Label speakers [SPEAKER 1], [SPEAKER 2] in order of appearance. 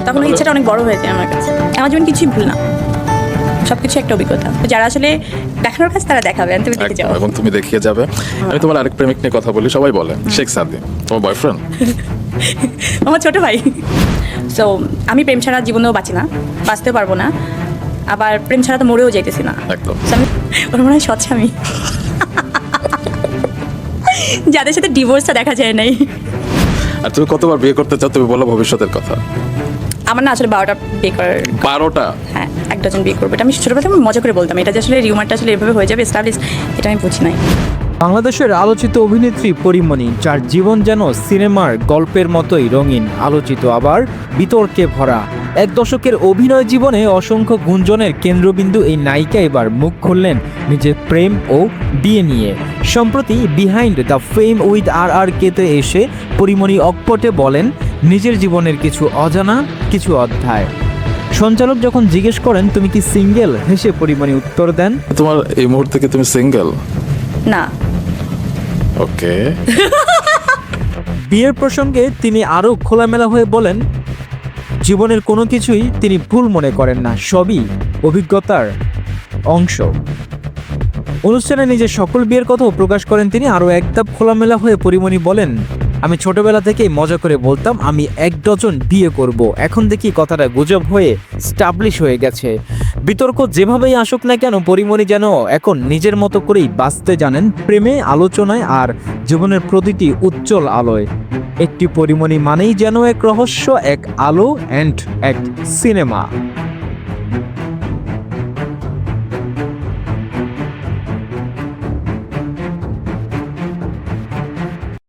[SPEAKER 1] তখন ওই ইচ্ছাটা অনেক বড় হয়ে যায় আমার কাছে। আমার জীবন কিছুই ভুল না। সব কিছু একটা অভিজ্ঞতা। যারা আসলে দেখানোর কাছে তারা দেখাবে তুমি দেখে যাও।
[SPEAKER 2] এবং তুমি দেখিয়ে যাবে। আমি তোমার আরেক প্রেমিক নিয়ে কথা বলি সবাই বলে শেখ সাদি তোমার বয়ফ্রেন্ড
[SPEAKER 1] আমার ছোট ভাই। সো আমি প্রেম ছাড়া জীবনেও বাঁচি না বাঁচতে পারব না আবার প্রেম ছাড়া তো মরেও যাইতেছি না।
[SPEAKER 2] একদম।
[SPEAKER 1] ওর মনে হয় সৎস্বামী যাদের সাথে ডিভোর্সটা দেখা যায় নাই।
[SPEAKER 2] আর তুমি কতবার বিয়ে করতে চাও তুমি বলো ভবিষ্যতের কথা।
[SPEAKER 1] আমার না আসলে বারোটা বিয়ে করার
[SPEAKER 2] বারোটা?
[SPEAKER 1] হ্যাঁ এক ডজন বিয়ে করবে। এটা আমি ছোটোবেলা থেকে মজা করে বলতাম। এটা যে আসলে রিউমারটা আসলে এভাবে হয়ে যাবে এস্টাবলিশ এটা আমি বুঝি নাই।
[SPEAKER 3] বাংলাদেশের আলোচিত অভিনেত্রী পরিমণি যার জীবন যেন সিনেমার গল্পের মতোই রঙিন আলোচিত আবার বিতর্কে ভরা। এক দশকের অভিনয় জীবনে অসংখ্য গুঞ্জনের কেন্দ্রবিন্দু এই নায়িকা এবার মুখ খুললেন নিজের প্রেম ও বিয়ে নিয়ে। সম্প্রতি বিহাইন্ড দ্য ফেম উইথ আর আর কেতে এসে পরিমণি অকপটে বলেন নিজের জীবনের কিছু অজানা কিছু অধ্যায়। সঞ্চালক যখন জিজ্ঞেস করেন তুমি কি সিঙ্গেল? হেসে পরিমণি উত্তর দেন
[SPEAKER 2] তোমার এই মুহূর্তে কি তুমি সিঙ্গেল?
[SPEAKER 1] না।
[SPEAKER 2] ওকে।
[SPEAKER 3] বিয়ের প্রসঙ্গে তিনি আরও খোলামেলা হয়ে বলেন জীবনের কোনো কিছুই তিনি ভুল মনে করেন না, সবই অভিজ্ঞতার অংশ। অনুষ্ঠানে নিজের সকল বিয়ের কথাও প্রকাশ করেন তিনি, আরও একদাপ খোলামেলা হয়ে পরিমণি বলেন আমি ছোটবেলা থেকেই মজা করে বলতাম, আমি এক ডজন বিয়ে করব। এখন দেখি কথাটা গুজব হয়ে স্টাবলিশ হয়ে গেছে। বিতর্ক যেভাবেই আসুক না কেন, পরিমণি যেন এখন নিজের মতো করেই বাঁচতে জানেন প্রেমে, আলোচনায় আর জীবনের প্রতিটি উজ্জ্বল আলোয়। একটি পরিমণি মানেই যেন এক রহস্য, এক আলো অ্যান্ড এক সিনেমা।